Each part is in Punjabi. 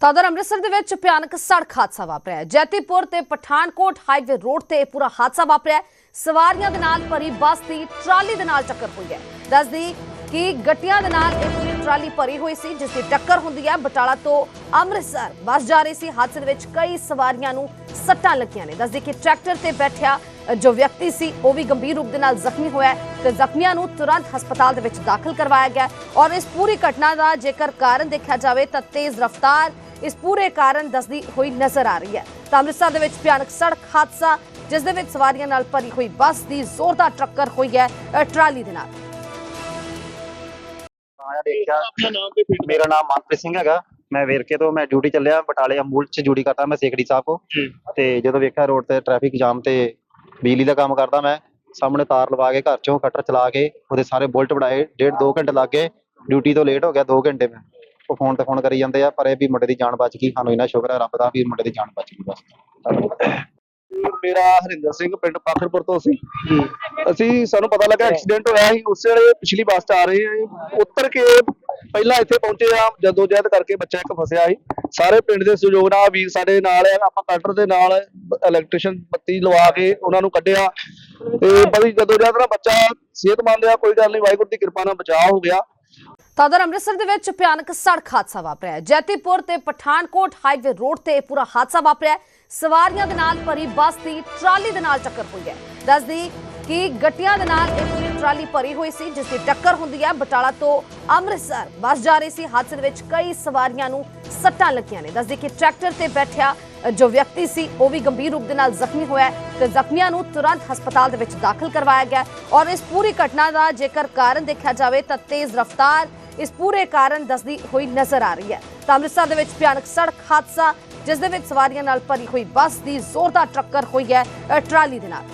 ਤਾਦਰ ਅੰਮ੍ਰਿਤਸਰ ਦੇ ਵਿੱਚ ਭਿਆਨਕ ਸੜਕ ਹਾਦਸਾ ਵਾਪਰਿਆ। ਜੈਤੀਪੁਰ ਤੇ ਪਠਾਨਕੋਟ ਹਾਈਵੇ ਰੋਡ ਤੇ ਇਹ ਪੂਰਾ ਹਾਦਸਾ ਵਾਪਰਿਆ। ਸਵਾਰੀਆਂ ਦੇ ਨਾਲ ਭਰੀ ਬੱਸ ਦੀ ਟਰਾਲੀ ਦੇ ਨਾਲ ਟੱਕਰ ਹੋਈ ਹੈ। ਦੱਸਦੀ ਕਿ ਗੱਟੀਆਂ ਦੇ ਨਾਲ ਇਹ ਪੂਰੀ ਟਰਾਲੀ ਭਰੀ ਹੋਈ ਸੀ, ਜਿਸ ਦੀ ਟੱਕਰ ਹੁੰਦੀ ਹੈ ਬਟਾਲਾ ਤੋਂ ਅੰਮ੍ਰਿਤਸਰ। ਬੱਸ ਜਾ ਰਹੀ ਸੀ। ਹਾਦਸੇ ਦੇ ਵਿੱਚ ਕਈ ਸਵਾਰੀਆਂ ਨੂੰ ਸੱਟਾਂ ਲੱਗੀਆਂ ਨੇ। ਦੱਸਦੀ ਕਿ ਟਰੈਕਟਰ ਤੇ ਬੈਠਿਆ ਜੋ ਵਿਅਕਤੀ ਸੀ, ਉਹ ਵੀ ਗੰਭੀਰ ਰੂਪ ਦੇ ਨਾਲ ਜ਼ਖਮੀ ਹੋਇਆ ਤੇ ਜ਼ਖਮੀਆਂ ਨੂੰ ਤੁਰੰਤ ਹਸਪਤਾਲ ਦੇ ਵਿੱਚ ਦਾਖਲ ਕਰਵਾਇਆ ਗਿਆ ਔਰ ਇਸ ਪੂਰੀ ਘਟਨਾ ਦਾ ਜੇਕਰ ਕਾਰਨ ਦੇਖਿਆ ਜਾਵੇ ਤਾਂ ਤੇਜ਼ ਰਫ਼ਤਾਰ ਇਸ ਪੂਰੇ ਕਾਰਨ ਦੱਸਦੀ ਹੋਈ ਨਜ਼ਰ ਆ ਰਹੀ ਹੈ। ਤਾਂ ਅੰਮ੍ਰਿਤਸਰ ਦੇ ਵਿੱਚ ਭਿਆਨਕ ਸੜਕ ਹਾਦਸਾ ਜਿਸ ਦੇ ਵਿੱਚ ਸਵਾਰੀਆਂ ਨਾਲ ਭਰੀ ਹੋਈ ਬੱਸ ਦੀ ਜ਼ੋਰਦਾਰ ਟੱਕਰ ਹੋਈ ਹੈ ਟਰਾਲੀ ਦੇ ਨਾਲ। ਆਇਆ ਦੇਖਿਆ। ਮੇਰਾ ਨਾਮ ਮਨਪ੍ਰੀਤ ਸਿੰਘ ਹੈਗਾ। ਮੈਂ ਵੇਰਕੇ ਤੋਂ ਮੈਂ ਡਿਊਟੀ ਚੱਲਿਆ ਬਟਾਲੇ ਅਮੂਲ ਚ ਡਿਊਟੀ ਕਰਦਾ ਮੈਂ ਸੇਖੜੀ ਸਾਹਿਬ ਕੋ। ਤੇ ਜਦੋਂ ਵੇਖਿਆ ਰੋਡ ਤੇ ਟ੍ਰੈਫਿਕ ਜਾਮ ਤੇ ਬਿਜਲੀ ਦਾ ਕੰਮ ਕਰਦਾ ਮੈਂ ਸਾਹਮਣੇ ਤਾਰ ਲਵਾ ਕੇ ਘਰ ਚੋਂ ਕਟਰ ਚਲਾ ਕੇ ਉਹਦੇ ਸਾਰੇ ਬੁਲਟ ਵੜਾਏ ਡੇਢ ਦੋ ਘੰਟੇ ਲੱਗ ਗਏ ਡਿਊਟੀ ਤੋਂ ਲੇਟ ਹੋ ਗਿਆ 2 ਘੰਟੇ ਮੈਂ। ਉਹ ਫੋਨ ਤੇ ਫੋਨ ਕਰੀ ਜਾਂਦੇ ਆ ਪਰ ਇਹ ਵੀ ਮੁੰਡੇ ਦੀ ਜਾਨ ਬਚ ਗਈ ਸਾਨੂੰ ਇਹਨਾਂ ਸ਼ੁਕਰ ਹੈ ਰੱਬ ਦਾ ਵੀ ਮੁੰਡੇ ਦੀ ਜਾਨ ਬਚ ਗਈ ਬਸ। ਮੇਰਾ ਹਰਿੰਦਰ ਸਿੰਘ ਪਿੰਡ ਪਾਖਰਪੁਰ ਤੋਂ ਸੀ। ਅਸੀਂ ਸਾਨੂੰ ਪਤਾ ਲੱਗਾ ਐਕਸੀਡੈਂਟ ਹੋਇਆ ਸੀ ਉਸੇ ਵੇਲੇ ਪਿਛਲੀ ਬੱਸ 'ਚ ਆ ਰਹੇ ਹਾਂ ਉੱਤਰ ਕੇ ਪਹਿਲਾਂ ਇੱਥੇ ਪਹੁੰਚੇ ਆ ਜਦੋਂ ਜਹਿਦ ਕਰਕੇ ਬੱਚਾ ਇੱਕ ਫਸਿਆ ਸੀ। ਸਾਰੇ ਪਿੰਡ ਦੇ ਸਹਿਯੋਗ ਨਾਲ ਵੀਰ ਸਾਡੇ ਨਾਲ ਆ ਆਪਾਂ ਕਟਰ ਦੇ ਨਾਲ ਇਲੈਕਟ੍ਰੀਸ਼ੀਅਨ ਬੱਤੀ ਲਵਾ ਕੇ ਉਹਨਾਂ ਨੂੰ ਕੱਢਿਆ। ਤੇ ਬੜੀ ਜਦੋਂ ਜਹਿਦ ਨਾਲ ਬੱਚਾ ਸਿਹਤਮੰਦ ਆ ਕੋਈ ਗੱਲ ਨਹੀਂ ਵਾਹਿਗੁਰੂ ਦੀ ਕਿਰਪਾ ਨਾਲ ਬਚਾਅ ਹੋ ਗਿਆ। ਤਾਦਰ ਅੰਮ੍ਰਿਤਸਰ ਦੇ ਵਿੱਚ ਭਿਆਨਕ ਸੜਕ ਹਾਦਸਾ ਵਾਪਰਿਆ ਜੈਤੀਪੁਰ ਤੇ ਪਠਾਨਕੋਟ ਹਾਈਵੇ ਰੋਡ ਤੇ ਇਹ ਪੂਰਾ ਹਾਦਸਾ ਵਾਪਰਿਆ ਸਵਾਰੀਆਂ ਦੇ ਨਾਲ ਭਰੀ ਬੱਸ ਦੀ ਟਰਾਲੀ ਦੇ ਨਾਲ ਟੱਕਰ ਹੋਈ ਹੈ। ਦੱਸਦੀ ਕਿ ਗੱਟੀਆਂ ਦੇ ਨਾਲ ਇਹ ਪੂਰੀ ਟਰਾਲੀ ਭਰੀ ਹੋਈ ਸੀ, ਜਿਸ ਦੀ ਟੱਕਰ ਹੁੰਦੀ ਹੈ ਬਟਾਲਾ ਤੋਂ ਅੰਮ੍ਰਿਤਸਰ। ਬੱਸ ਜਾ ਰਹੀ ਸੀ, ਹਾਦਸੇ ਦੇ ਵਿੱਚ ਕਈ ਸਵਾਰੀਆਂ ਨੂੰ ਸੱਟਾਂ ਲੱਗੀਆਂ ਨੇ। ਦੱਸਦੀ ਕਿ ਟਰੈਕਟਰ ਤੇ ਬੈਠਿਆ ਜੋ ਵਿਅਕਤੀ ਸੀ, ਉਹ ਵੀ ਗੰਭੀਰ ਰੂਪ ਦੇ ਨਾਲ ਜ਼ਖਮੀ ਹੋਇਆ ਤੇ ਜ਼ਖਮੀਆਂ ਨੂੰ ਤੁਰੰਤ ਹਸਪਤਾਲ ਦੇ ਵਿੱਚ ਦਾਖਲ ਕਰਵਾਇਆ ਗਿਆ ਔਰ ਇਸ ਪੂਰੀ ਘਟਨਾ ਦਾ ਜੇਕਰ ਕਾਰਨ ਦੇਖਿਆ ਜਾਵੇ ਤਾਂ ਤੇਜ਼ ਰਫ਼ਤਾਰ ਇਸ ਪੂਰੇ ਕਾਰਨ ਦੱਸਦੀ ਹੋਈ ਨਜ਼ਰ ਆ ਰਹੀ ਹੈ। ਤਾਂ ਅੰਮ੍ਰਿਤਸਰ ਦੇ ਵਿੱਚ ਭਿਆਨਕ ਸੜਕ ਹਾਦਸਾ ਜਿਸ ਦੇ ਵਿੱਚ ਸਵਾਰੀਆਂ ਨਾਲ ਭਰੀ ਹੋਈ ਬੱਸ ਦੀ ਜ਼ੋਰਦਾਰ ਟੱਕਰ ਹੋਈ ਹੈ ਟਰਾਲੀ ਦੇ ਨਾਲ।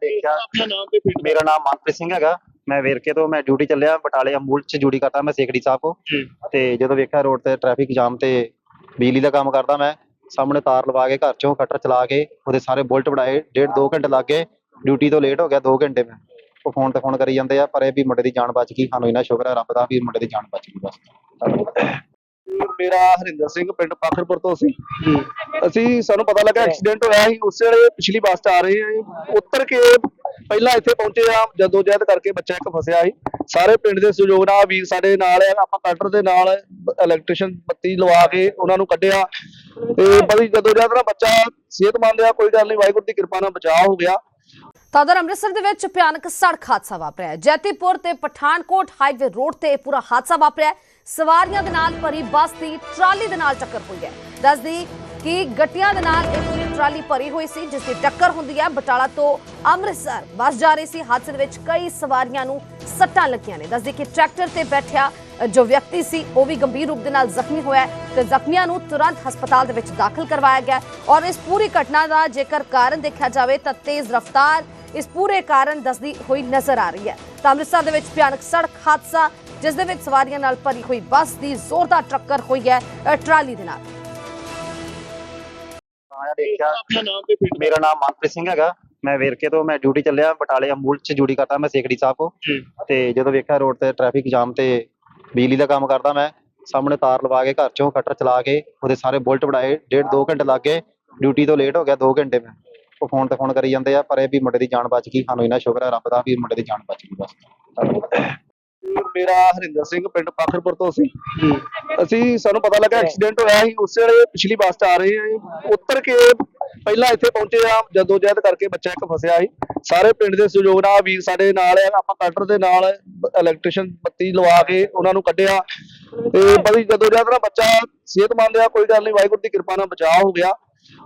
ਦੇਖਿਆ। ਮੇਰਾ ਨਾਮ ਮਨਪ੍ਰੀਤ ਸਿੰਘ ਹੈਗਾ। ਮੈਂ ਵੇਰਕੇ ਤੋਂ ਮੈਂ ਡਿਊਟੀ ਚੱਲਿਆ ਬਟਾਲੇ ਅਮੂਲ ਚ ਡਿਊਟੀ ਕਰਦਾ ਮੈਂ ਸੇਖੜੀ ਸਾਹਿਬ ਕੋ। ਤੇ ਜਦੋਂ ਵੇਖਿਆ ਰੋਡ ਤੇ ਟ੍ਰੈਫਿਕ ਜਾਮ ਤੇ ਬਿਜਲੀ ਦਾ ਕੰਮ ਕਰਦਾ ਮੈਂ ਸਾਹਮਣੇ ਤਾਰ ਲਵਾ ਕੇ ਘਰ ਚੋਂ ਕਟਰ ਚਲਾ ਕੇ ਉਹਦੇ ਸਾਰੇ ਬੁਲਟ ਵੜਾਏ ਡੇਢ ਦੋ ਘੰਟੇ ਲੱਗ ਗਏ ਡਿਊਟੀ ਤੋਂ ਲੇਟ ਹੋ ਗਿਆ 2 ਘੰਟੇ ਮੈਂ। ਉਹ ਫੋਨ ਤੇ ਫੋਨ ਕਰੀ ਜਾਂਦੇ ਆ ਪਰ ਇਹ ਵੀ ਮੁੰਡੇ ਦੀ ਜਾਨ ਬਚ ਗਈ ਸਾਨੂੰ ਇਹਨਾਂ ਸ਼ੁਕਰ ਹੈ ਰੱਬ ਦਾ ਵੀ ਮੁੰਡੇ ਦੀ ਜਾਨ ਬਚ ਗਈ ਬਸ। ਮੇਰਾ ਹਰਿੰਦਰ ਸਿੰਘ ਪਿੰਡ ਪਾਖਰਪੁਰ ਤੋਂ ਸੀ। ਅਸੀਂ ਸਾਨੂੰ ਪਤਾ ਲੱਗਾ ਐਕਸੀਡੈਂਟ ਹੋਇਆ ਸੀ ਉਸੇ ਵੇਲੇ ਪਿਛਲੀ ਬੱਸ ਆ ਰਹੇ ਹਾਂ ਉੱਤਰ ਕੇ ਪਹਿਲਾਂ ਇੱਥੇ ਪਹੁੰਚੇ ਆ ਜਦੋਂ ਜਹਿਦ ਕਰਕੇ ਬੱਚਾ ਇੱਕ ਫਸਿਆ ਸੀ। ਸਾਰੇ ਪਿੰਡ ਦੇ ਸਹਿਯੋਗ ਨਾਲ ਵੀਰ ਸਾਡੇ ਨਾਲ ਆ ਆਪਾਂ ਕਟਰ ਦੇ ਨਾਲ ਇਲੈਕਟ੍ਰੀਸ਼ੀਅਨ ਬੱਤੀ ਲਵਾ ਕੇ ਉਹਨਾਂ ਨੂੰ ਕੱਢਿਆ। ਤੇ ਬੜੀ ਜਦੋਂ ਜਹਿਦ ਨਾਲ ਬੱਚਾ ਸਿਹਤਮੰਦ ਆ ਕੋਈ ਗੱਲ ਨਹੀਂ ਵਾਹਿਗੁਰੂ ਦੀ ਕਿਰਪਾ ਨਾਲ ਬਚਾਅ ਹੋ ਗਿਆ। ਤਾਦਰ ਅੰਮ੍ਰਿਤਸਰ ਦੇ ਵਿੱਚ ਭਿਆਨਕ ਸੜਕ ਹਾਦਸਾ ਵਾਪਰਿਆ। ਜੈਤੀਪੁਰ ਤੇ ਪਠਾਨਕੋਟ ਹਾਈਵੇ ਰੋਡ ਤੇ ਇਹ ਪੂਰਾ ਹਾਦਸਾ ਵਾਪਰਿਆ। ਸਵਾਰੀਆਂ ਦੇ ਨਾਲ ਭਰੀ ਬੱਸ ਦੀ ਟਰਾਲੀ ਦੇ ਨਾਲ ਟੱਕਰ ਹੋਈ ਹੈ। ਦੱਸਦੀ ਕਿ ਗੱਟੀਆਂ ਦੇ ਨਾਲ ਇਹ ਪੂਰੀ ਟਰਾਲੀ ਭਰੀ ਹੋਈ ਸੀ, ਜਿਸ ਦੀ ਟੱਕਰ ਹੁੰਦੀ ਹੈ ਬਟਾਲਾ ਤੋਂ ਅੰਮ੍ਰਿਤਸਰ। ਬੱਸ ਜਾ ਰਹੀ ਸੀ। ਹਾਦਸੇ ਦੇ ਵਿੱਚ ਕਈ ਸਵਾਰੀਆਂ ਨੂੰ ਸੱਟਾਂ ਲੱਗੀਆਂ ਨੇ। ਦੱਸਦੀ ਕਿ ਟਰੈਕਟਰ ਤੇ ਬੈਠਿਆ ਜੋ ਵਿਅਕਤੀ ਸੀ, ਉਹ ਵੀ ਗੰਭੀਰ ਰੂਪ ਦੇ ਨਾਲ ਜ਼ਖਮੀ ਹੋਇਆ ਤੇ ਜ਼ਖਮੀਆਂ ਨੂੰ ਤੁਰੰਤ ਹਸਪਤਾਲ ਦੇ ਵਿੱਚ ਦਾਖਲ ਕਰਵਾਇਆ ਗਿਆ ਔਰ ਇਸ ਪੂਰੀ ਘਟਨਾ ਦਾ ਜੇਕਰ ਕਾਰਨ ਦੇਖਿਆ ਜਾਵੇ ਤਾਂ ਤੇਜ਼ ਰਫ਼ਤਾਰ ਇਸ ਪੂਰੇ ਕਾਰਨ ਦੱਸਦੀ ਹੋਈ ਨਜ਼ਰ ਆ ਰਹੀ ਹੈ। ਤਾਂ ਅੰਮ੍ਰਿਤਸਰ ਦੇ ਵਿੱਚ ਭਿਆਨਕ ਸੜਕ ਹਾਦਸਾ ਜਿਸ ਦੇ ਵਿੱਚ ਸਵਾਰੀਆਂ ਨਾਲ ਭਰੀ ਹੋਈ ਬੱਸ ਦੀ ਜ਼ੋਰਦਾਰ ਟੱਕਰ ਹੋਈ ਹੈ ਟਰਾਲੀ ਦੇ ਨਾਲ। ਆਇਆ ਦੇਖਿਆ। ਮੇਰਾ ਨਾਮ ਮਨਪ੍ਰੀਤ ਸਿੰਘ ਹੈਗਾ। ਮੈਂ ਵੇਰਕੇ ਤੋਂ ਮੈਂ ਡਿਊਟੀ ਚੱਲਿਆ ਬਟਾਲੇ ਅਮੂਲ ਚ ਡਿਊਟੀ ਕਰਦਾ ਮੈਂ ਸੇਖੜੀ ਸਾਹਿਬ ਕੋ। ਤੇ ਜਦੋਂ ਵੇਖਿਆ ਰੋਡ ਤੇ ਟ੍ਰੈਫਿਕ ਜਾਮ ਤੇ ਬਿਜਲੀ ਦਾ ਕੰਮ ਕਰਦਾ ਮੈਂ ਸਾਹਮਣੇ ਤਾਰ ਲਵਾ ਕੇ ਘਰ ਚੋਂ ਕਟਰ ਚਲਾ ਕੇ ਉਹਦੇ ਸਾਰੇ ਬੁਲਟ ਵੜਾਏ ਡੇਢ ਦੋ ਘੰਟੇ ਲੱਗ ਗਏ ਡਿਊਟੀ ਤੋਂ ਲੇਟ ਹੋ ਗਿਆ 2 ਘੰਟੇ ਮੈਂ। ਉਹ ਫੋਨ ਤੇ ਫੋਨ ਕਰੀ ਜਾਂਦੇ ਆ ਪਰ ਇਹ ਵੀ ਮੁੰਡੇ ਦੀ ਜਾਨ ਬਚ ਗਈ ਸਾਨੂੰ ਇਹਨਾਂ ਸ਼ੁਕਰ ਹੈ ਰੱਬ ਦਾ ਵੀ ਮੁੰਡੇ ਦੀ ਜਾਨ ਬਚ ਗਈ ਬਸ। ਮੇਰਾ ਹਰਿੰਦਰ ਸਿੰਘ ਪਿੰਡ ਪਾਖਰਪੁਰ ਤੋਂ ਸੀ। ਅਸੀਂ ਸਾਨੂੰ ਪਤਾ ਲੱਗਾ ਐਕਸੀਡੈਂਟ ਹੋਇਆ ਸੀ ਉਸੇ ਵੇਲੇ ਪਿਛਲੀ ਬੱਸ 'ਚ ਆ ਰਹੇ ਹਾਂ ਉੱਤਰ ਕੇ ਪਹਿਲਾਂ ਇੱਥੇ ਪਹੁੰਚੇ ਆ ਜਦੋਂ ਜਹਿਦ ਕਰਕੇ ਬੱਚਾ ਇੱਕ ਫਸਿਆ ਸੀ। ਸਾਰੇ ਪਿੰਡ ਦੇ ਸਹਿਯੋਗ ਨਾਲ ਵੀਰ ਸਾਡੇ ਨਾਲ ਆ ਆਪਾਂ ਕਟਰ ਦੇ ਨਾਲ ਇਲੈਕਟ੍ਰੀਸ਼ੀਅਨ ਬੱਤੀ ਲਵਾ ਕੇ ਉਹਨਾਂ ਨੂੰ ਕੱਢਿਆ। ਤੇ ਬੜੀ ਜਦੋਂ ਜਹਿਦ ਨਾਲ ਬੱਚਾ ਸਿਹਤਮੰਦ ਆ ਕੋਈ ਗੱਲ ਨਹੀਂ ਵਾਹਿਗੁਰੂ ਦੀ ਕਿਰਪਾ ਨਾਲ ਬਚਾਅ ਹੋ ਗਿਆ।